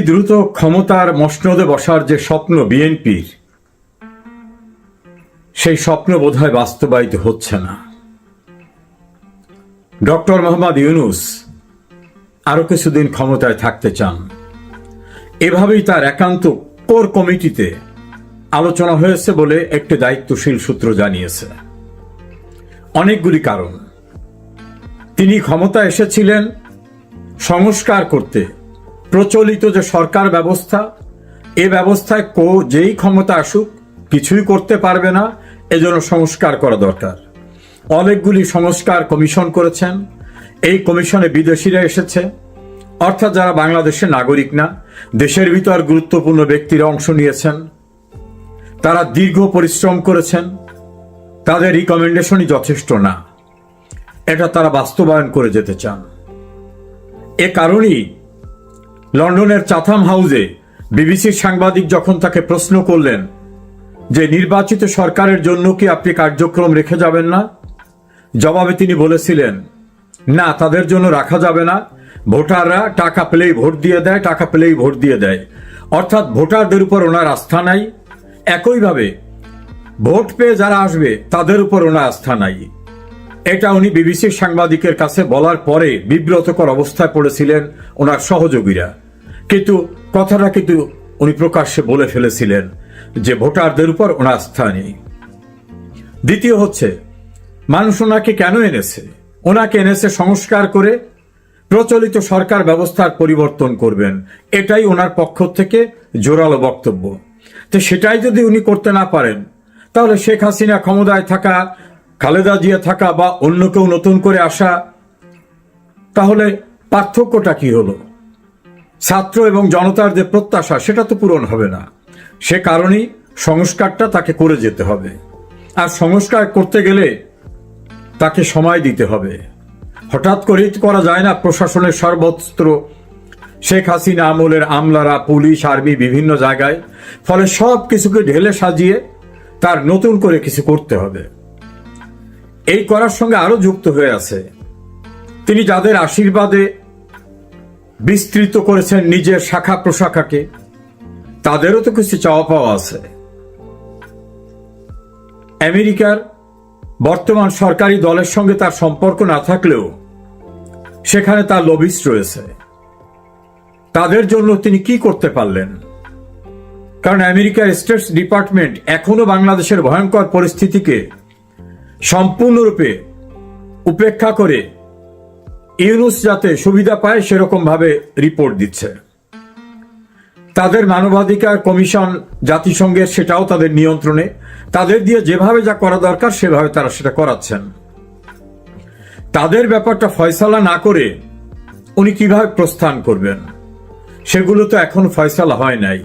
দ্রুত ক্ষমতার মসনদে বসার যে স্বপ্ন বিএনপির, সেই স্বপ্ন বোধহয় বাস্তবায়িত হচ্ছে না। ডক্টর মোহাম্মদ ইউনুস আরও কিছুদিন ক্ষমতায় থাকতে চান। এভাবেই তার একান্ত কোর কমিটিতে আলোচনা হয়েছে বলে একটি দায়িত্বশীল সূত্র জানিয়েছে। অনেকগুলি কারণ। তিনি ক্ষমতা এসেছিলেন সংস্কার করতে। প্রচলিত যে সরকার ব্যবস্থা, এ ব্যবস্থায় কো যেই ক্ষমতা আসুক, কিছুই করতে পারবে না, এজন্য সংস্কার করা দরকার। অনেকগুলি সংস্কার কমিশন করেছেন। এই কমিশনে বিদেশিরা এসেছে। অর্থাৎ যারা বাংলাদেশের নাগরিক না, দেশের ভিতর গুরুত্বপূর্ণ ব্যক্তিরা অংশ নিয়েছেন। তারা দীর্ঘ পরিশ্রম করেছেন। তাদের রিকমেন্ডেশনই যথেষ্ট না। এটা তারা বাস্তবায়ন করে যেতে চান। এ কারণেই লন্ডনের চাথাম হাউসে বিবিসির সাংবাদিক যখন তাকে প্রশ্ন করলেন যে নির্বাচিত সরকারের জন্য কি আপনি কার্যক্রম রেখে যাবেন না? জবাবে তিনি বলেছিলেন, না, তাদের জন্য রাখা যাবে না। ভোটাররা টাকা পেলেই ভোট দিয়ে দেয়, টাকা পেলেই ভোট দিয়ে দেয়। অর্থাৎ ভোটারদের উপর ওনার আস্থা নাই। একইভাবে ভোট পেয়ে যারা আসবে, তাদের উপর ওনার আস্থা নাই। এটা উনি বিবিসির সাংবাদিকের কাছে বলার পরে বিব্রতকর অবস্থায় পড়েছিলেন ওনার সহযোগীরা। কিন্তু কথাটা কিন্তু উনি প্রকাশ্যে বলে ফেলেছিলেন যে ভোটারদের উপর ওনার আস্থা নেই। দ্বিতীয় হচ্ছে, মানুষ ওনাকে কেন এনেছে? ওনাকে এনেছে সংস্কার করে প্রচলিত সরকার ব্যবস্থার পরিবর্তন করবেন। এটাই ওনার পক্ষ থেকে জোরালো বক্তব্য। তো সেটাই যদি উনি করতে না পারেন, তাহলে শেখ হাসিনা ক্ষমতায় থাকা খালেদা জিয়া থাকা বা অন্য কেউ নতুন করে আসা, তাহলে পার্থক্যটা কি হলো? ছাত্র এবং জনতার যে প্রত্যাশা, সেটা তো পূরণ হবে না। সে কারণেই সংস্কারটা তাকে করে যেতে হবে। আর সংস্কার করতে গেলে তাকে সময় দিতে হবে। হঠাৎ করেই করা যায় না প্রশাসনের সর্বত্র শেখ হাসিনা আমলের আমলারা, পুলিশ, আর্মি বিভিন্ন জায়গায়। ফলে সব কিছুকে ঢেলে সাজিয়ে তার নতুন করে কিছু করতে হবে। এই করার সঙ্গে আরও যুক্ত হয়ে আছে। তিনি যাদের আশীর্বাদে বিস্তৃত করেছেন নিজের শাখা প্রশাখাকে, তাদেরও তো কিছু চাওয়া পাওয়া আছে। আমেরিকার বর্তমান সরকারি দলের সঙ্গে তার সম্পর্ক না থাকলেও সেখানে তার লবিস্ট রয়েছে। তাদের জন্য তিনি কি করতে পারলেন? কারণ আমেরিকার স্টেটস ডিপার্টমেন্ট এখনও বাংলাদেশের ভয়ঙ্কর পরিস্থিতিকে সম্পূর্ণরূপে উপেক্ষা করে ইউনুস যাতে সুবিধা পায় সেরকম ভাবে রিপোর্ট দিচ্ছে। তাদের মানবাধিকার কমিশন জাতিসংঘের সেটাও তাদের নিয়ন্ত্রণে। তাদের দিয়ে যেভাবে যা করা দরকার সেভাবে তারা সেটা করাচ্ছেন। তাদের ব্যাপারটা ফয়সালা না করে উনি কীভাবে প্রস্থান করবেন, সেগুলো তো এখন ফয়সালা হয় নাই।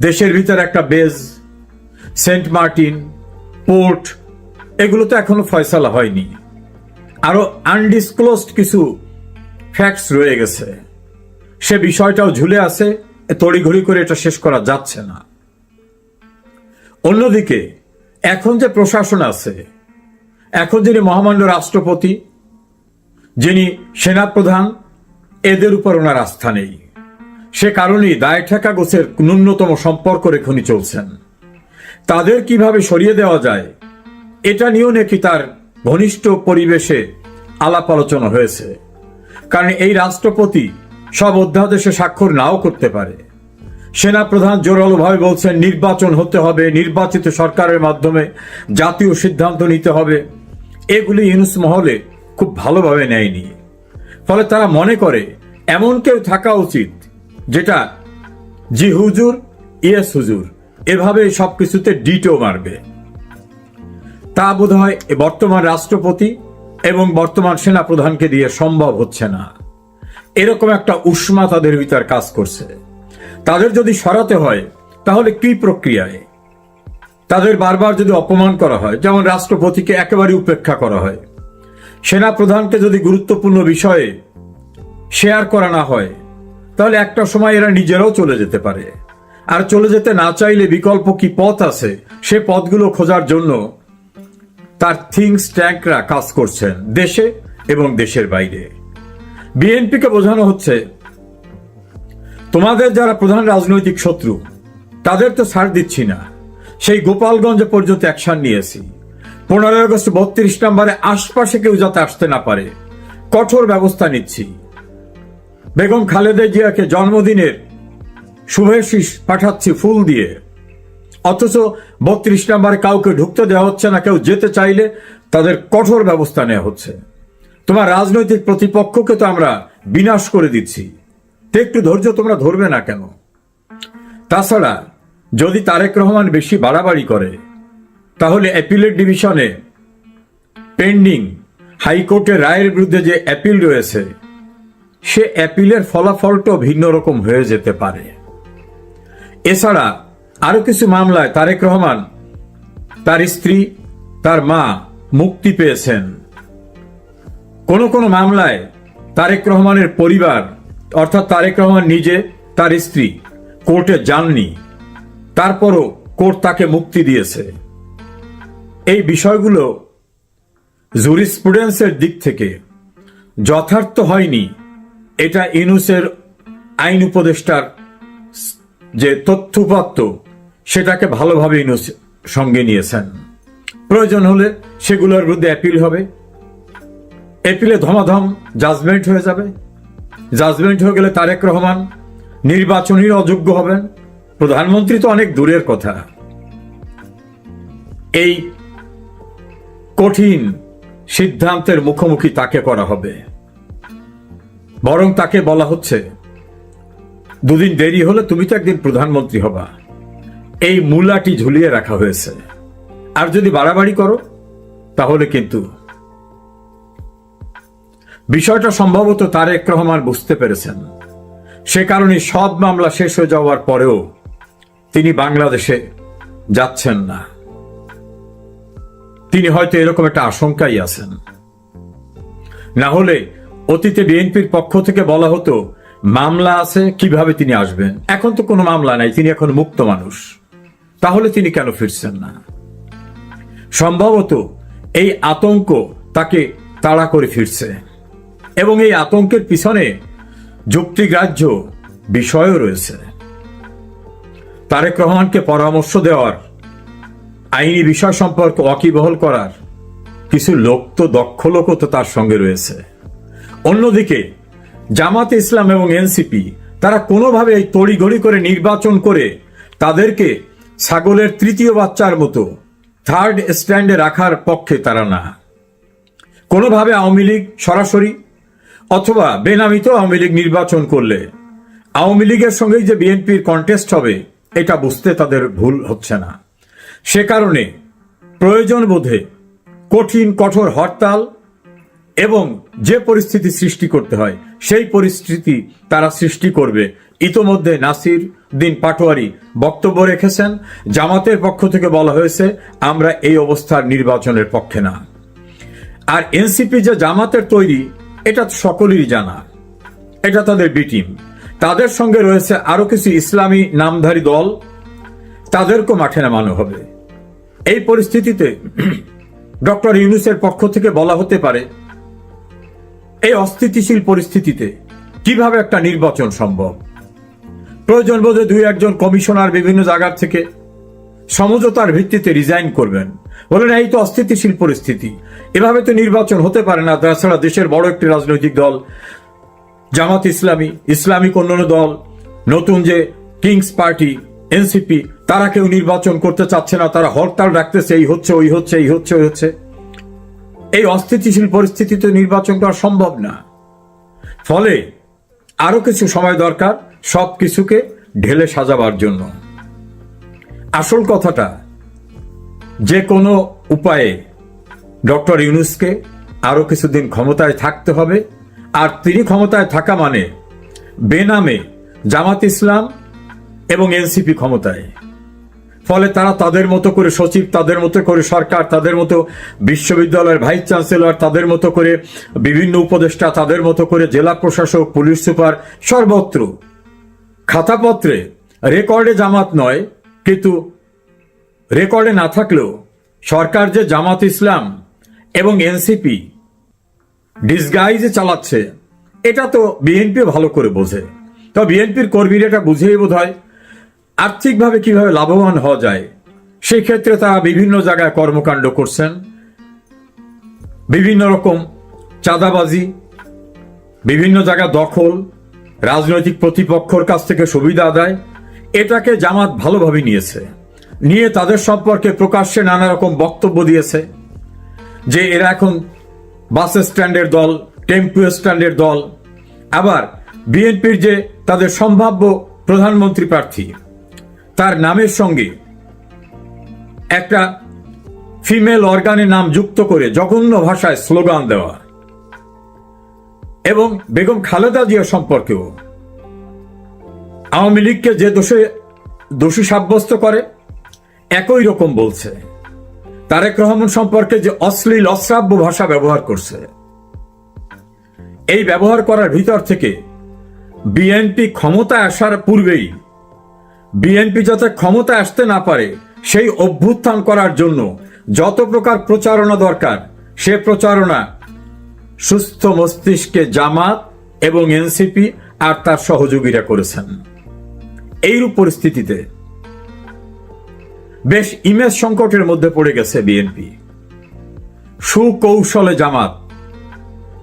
দেশের ভিতর একটা বেজ, সেন্ট মার্টিন, পোর্ট এগুলো তো এখনও ফয়সালা হয়নি। আরও আনডিসক্লোজড কিছু ফ্যাক্টস রয়ে গেছে। সে বিষয়টাও ঝুলে আছে তড়িঘড়ি করে এটা শেষ করা যাচ্ছে না। অন্যদিকে, এখন যে প্রশাসন আছে, এখন যিনি মহামান্য রাষ্ট্রপতি, যিনি সেনাপ্রধান, এদের উপর ওনার আস্থা নেই। সে কারণেই দায় ঠেকা গোছের ন্যূনতম সম্পর্ক রেখনি চলছেন। তাদের কীভাবে সরিয়ে দেওয়া যায় এটা নিয়েও নাকি তার ঘনিষ্ঠ পরিবেশে আলাপ আলোচনা হয়েছে। কারণ এই রাষ্ট্রপতি সব অধ্যাদেশে স্বাক্ষর নাও করতে পারে। সেনা সেনাপ্রধান জোরালোভাবে বলছেন, নির্বাচন হতে হবে, নির্বাচিত সরকারের মাধ্যমে জাতীয় সিদ্ধান্ত নিতে হবে। এগুলি ইউনুস মহলে খুব ভালোভাবে নেয়নি। ফলে তারা মনে করে, এমন কেউ থাকা উচিত যেটা জি হুজুর, ইয়েস হুজুর এভাবে সবকিছুতে ডিটো মারবে। তা বোধ হয় বর্তমান রাষ্ট্রপতি এবং বর্তমান সেনা প্রধানকে দিয়ে সম্ভব হচ্ছে না। এরকম একটা উষ্মা তাদের ভিতর কাজ করছে। তাদের যদি সরাতে হয়, তাহলে কি প্রক্রিয়ায়? তাদের বারবার যদি অপমান করা হয়, যেমন রাষ্ট্রপতিকে একেবারে উপেক্ষা করা হয় সেনা প্রধানকে যদি গুরুত্বপূর্ণ বিষয়ে শেয়ার করা না হয়, তাহলে একটা সময় এরা নিজেরাও চলে যেতে পারে। আর চলে যেতে না চাইলে বিকল্প কি পথ আছে? সে পথগুলো খোঁজার জন্য তার থিংস ট্যাঙ্করা কাজ করছেন দেশে এবং দেশের বাইরে। বিএনপিকে বোঝানো হচ্ছে, তোমাদের যারা প্রধান রাজনৈতিক শত্রু, তাদের তো ছাড় দিচ্ছি না। সেই গোপালগঞ্জ পর্যন্ত অ্যাকশন নিয়েছি। পনেরোই আগস্ট বত্রিশ নম্বরে আশপাশে কেউ যাতে আসতে না পারে, কঠোর ব্যবস্থা নিচ্ছি। বেগম খালেদা জিয়াকে জন্মদিনের শুভেশিস পাঠাচ্ছি ফুল দিয়ে। অথচ বত্রিশ নম্বরে কাউকে ঢুকতে দেওয়া হচ্ছে না, কেউ যেতে চাইলে তাদের কঠোর ব্যবস্থা নেওয়া হচ্ছে। তোমার রাজনৈতিক প্রতিপক্ষকে তো আমরা বিনাশ করে দিচ্ছি। একটু ধৈর্য তোমরা ধরবে না কেন? তাছাড়া যদি তারেক রহমান বেশি বাড়াবাড়ি করে, তাহলে অ্যাপিলেট ডিভিশনে পেন্ডিং হাইকোর্টের রায়ের বিরুদ্ধে যে অ্যাপিল রয়েছে, সে অ্যাপিলের ফলাফলটাও ভিন্ন রকম হয়ে যেতে পারে। এছাড়া আরও কিছু মামলায় তারেক রহমান, তার স্ত্রী, তার মা মুক্তি পেয়েছেন। কোন কোন মামলায় তারেক রহমানের পরিবার, অর্থাৎ তারেক রহমান নিজে, তার স্ত্রী, কোর্টে যাননি। তারপরও কোর্ট তাকে মুক্তি দিয়েছে। এই বিষয়গুলো জুরিসপ্রুডেন্সের দিক থেকে যথার্থ হয়নি। এটা ইনুসের আইন উপদেষ্টার যে তথ্যপাত্য সেটাকে ভালোভাবে সঙ্গে নিয়েছেন। প্রয়োজন হলে সেগুলোর বিরুদ্ধে অ্যাপিল হবে। অ্যাপিলে ধমাধম জাজমেন্ট হয়ে যাবে। জাজমেন্ট হয়ে গেলে তারেক রহমান নির্বাচনী অযোগ্য হবেন। প্রধানমন্ত্রী তো অনেক দূরের কথা। এই কঠিন সিদ্ধান্তের মুখোমুখি তাকে করা হবে। বরং তাকে বলা হচ্ছে, দুদিন দেরি হলে তুমি তো একদিন প্রধানমন্ত্রী হবা। এই মূলাটি ঝুলিয়ে রাখা হয়েছে। আর যদি বাড়াবাড়ি করো, তাহলে কিন্তু বিষয়টা সম্ভবত তারেক রহমান বুঝতে পেরেছেন। সে কারণে সব মামলা শেষ হয়ে যাওয়ার পরেও তিনি বাংলাদেশে যাচ্ছেন না। তিনি হয়তো এরকম একটা আশঙ্কাই আছেন। না হলে অতীতে বিএনপির পক্ষ থেকে বলা হতো, মামলা আছে, কীভাবে তিনি আসবেন? এখন তো কোনো মামলা নাই, তিনি এখন মুক্ত মানুষ। তাহলে তিনি কেন ফিরছেন না? সম্ভবত এই আতঙ্ক তাকে তাড়া করে ফিরছে এবং এই আতঙ্কের পিছনে যুক্তিগ্রাহ্য বিষয়ও রয়েছে। তারেক রহমানকে পরামর্শ দেওয়ার, আইনি বিষয় সম্পর্কে ওয়াকিবহল করার কিছু লোক তো দক্ষ লোকও তো তার সঙ্গে রয়েছে। অন্যদিকে জামাত ইসলাম এবং এনসিপি তারা কোনোভাবে এই তড়িঘড়ি করে নির্বাচন করে তাদেরকে ছাগলের তৃতীয় বাচ্চার মতো থার্ড স্ট্যান্ডে রাখার পক্ষে তারা না। কোনোভাবে আওয়ামী লীগ সরাসরি অথবা বেনামিত আওয়ামী লীগ নির্বাচন করলে আওয়ামী লীগের সঙ্গেই যে বিএনপির কন্টেস্ট হবে, এটা বুঝতে তাদের ভুল হচ্ছে না। সে কারণে প্রয়োজন বোধে কঠিন, কঠোর হরতাল এবং যে পরিস্থিতি সৃষ্টি করতে হয়, সেই পরিস্থিতি তারা সৃষ্টি করবে। ইতোমধ্যে নাসির দিন পাটোয়ারি বক্তব্য রেখেছেন। জামাতের পক্ষ থেকে বলা হয়েছে, আমরা এই অবস্থার নির্বাচনের পক্ষে না। আর এনসিপি যে জামাতের তৈরি, এটা সকলেরই জানা। এটা তাদের বি টিম। তাদের সঙ্গে রয়েছে আরও কিছু ইসলামী নামধারী দল। তাদেরকেও মাঠে নামানো হবে। এই পরিস্থিতিতে ডক্টর ইউনুসের পক্ষ থেকে বলা হতে পারে, এই অস্থিতিশীল পরিস্থিতিতে কীভাবে একটা নির্বাচন সম্ভব? প্রয়োজন বোধে দুই একজন কমিশনার বিভিন্ন জায়গার থেকে সমঝোতার ভিত্তিতে রিজাইন করবেন। বলেন, এই তো অস্থিতিশীল পরিস্থিতি। এভাবে তো নির্বাচন হতে পারে না। তাছাড়া দেশের বড় একটি রাজনৈতিক দল, জামাত ইসলামী, ইসলামিক অন্যান্য দল, নতুন যে কিংস পার্টি এনসিপি তারা কেউ নির্বাচন করতে চাচ্ছে না। তারা হরতাল রাখতেছে এই হচ্ছে, ওই হচ্ছে, এই হচ্ছে, ওই হচ্ছে। এই অস্থিতিশীল পরিস্থিতিতে নির্বাচন করা সম্ভব না। ফলে আরও কিছু সময় দরকার। সব কিছুকে ঢেলে সাজাবার জন্য। আসল কথাটা, যে কোনো উপায়ে ডক্টর ইউনুসকে আরও কিছুদিন ক্ষমতায় থাকতে হবে, আর তিনি ক্ষমতায় থাকা মানে বেনামে জামাত ইসলাম এবং এনসিপি ক্ষমতায়। ফলে তারা তাদের মতো করে সচিব, তাদের মতো করে সরকার, তাদের মতো বিশ্ববিদ্যালয়ের ভাইস চ্যান্সেলর, তাদের মতো করে বিভিন্ন উপদেষ্টা, তাদের মতো করে জেলা প্রশাসক, পুলিশ সুপার, সর্বত্র খাতাপত্রে রেকর্ডে জামাত নয়, কিন্তু রেকর্ডে না থাকলেও সরকার যে জামাত ইসলাম এবং এনসিপি ডিসগাইজে চালাচ্ছে, এটা তো বিএনপি ভালো করে বোঝে। তো বিএনপির কর্মীরা এটা বুঝেই বোধ হয় আর্থিকভাবে কীভাবে লাভবান হওয়া যায়, সেই ক্ষেত্রে তারা বিভিন্ন জায়গায় কর্মকাণ্ড করছেন। বিভিন্ন রকম চাঁদাবাজি, বিভিন্ন জায়গা দখল রাজনৈতিক প্রতিপক্ষর কাছ থেকে সুবিধা আদায়, এটাকে জামাত ভালোভাবে নিয়েছে। নিয়ে তাদের সম্পর্কে প্রকাশ্যে নানা রকম বক্তব্য দিয়েছে যে এরা এখন বাস স্ট্যান্ডের দল, টেম্পু স্ট্যান্ডের দল, আবার বিএনপির যে তাদের সম্ভাব্য প্রধানমন্ত্রী প্রার্থী, তার নামের সঙ্গে একটা ফিমেল অর্গানের নাম যুক্ত করে জঘন্য ভাষায় স্লোগান দেওয়া। এবং বেগম খালেদা জিয়া সম্পর্কেও। আওয়ামী লীগকে যে দোষে, দোষী সাব্যস্ত করে, একই রকম বলছে। তারেক রহমান সম্পর্কে যে অশ্লীল, অশ্রাব্য ভাষা ব্যবহার করছে। এই ব্যবহার করার ভিতর থেকে বিএনপি ক্ষমতায় আসার পূর্বেই, বিএনপি যাতে ক্ষমতায় আসতে না পারে, সেই অভ্যুত্থান করার জন্য যত প্রকার প্রচারণা দরকার, সে প্রচারণা সুস্থ মস্তিষ্কে জামাত এবং এনসিপি আর তার সহযোগীরা করেছেন। এইরূপ পরিস্থিতিতে বেশ ইমেজ সংকটের মধ্যে পড়ে গেছে বিএনপি। সুকৌশলে জামাত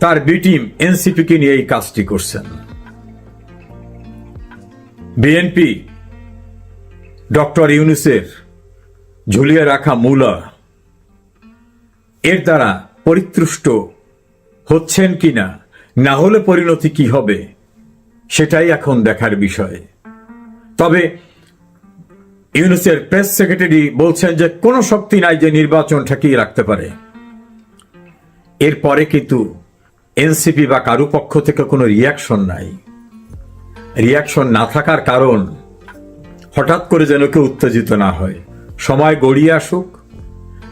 তার বিটিম এনসিপিকে নিয়ে এই কাজটি করছেন। বিএনপি ডক্টর ইউনুসের ঝুলিয়ে রাখা মূলা এর দ্বারা পরিতৃষ্ট হচ্ছেন কিনা, না না হলে পরিণতি কি হবে, সেটাই এখন দেখার বিষয়। তবে ইউনুসের প্রেস সেক্রেটারি বলছেন যে কোনো শক্তি নাই যে নির্বাচন ঠেকিয়ে রাখতে পারে। এরপরে কিন্তু এনসিপি বা কারু পক্ষ থেকে কোনো রিয়াকশন নাই। রিয়াকশন না থাকার কারণ হঠাৎ করে যেন কেউ উত্তেজিত না হয়। সময় গড়িয়ে আসুক,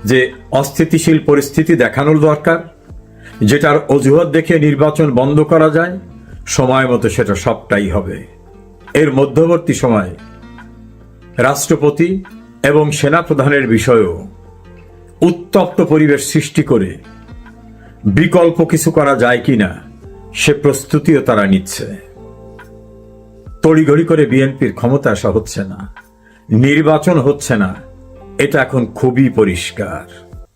যে অস্থিতিশীল পরিস্থিতি দেখানোর দরকার যেটার অজুহাত দেখে নির্বাচন বন্ধ করা যায়, সময় মতো সেটা সবটাই হবে। এর মধ্যবর্তী সময় রাষ্ট্রপতি এবং সেনাপ্রধানের বিষয়েও উত্তপ্ত পরিবেশ সৃষ্টি করে বিকল্প কিছু করা যায় কিনা, সে প্রস্তুতিও তারা নিচ্ছে। তড়িঘড়ি করে বিএনপির ক্ষমতা আসা হচ্ছে না, নির্বাচন হচ্ছে না, এটা এখন খুবই পরিষ্কার।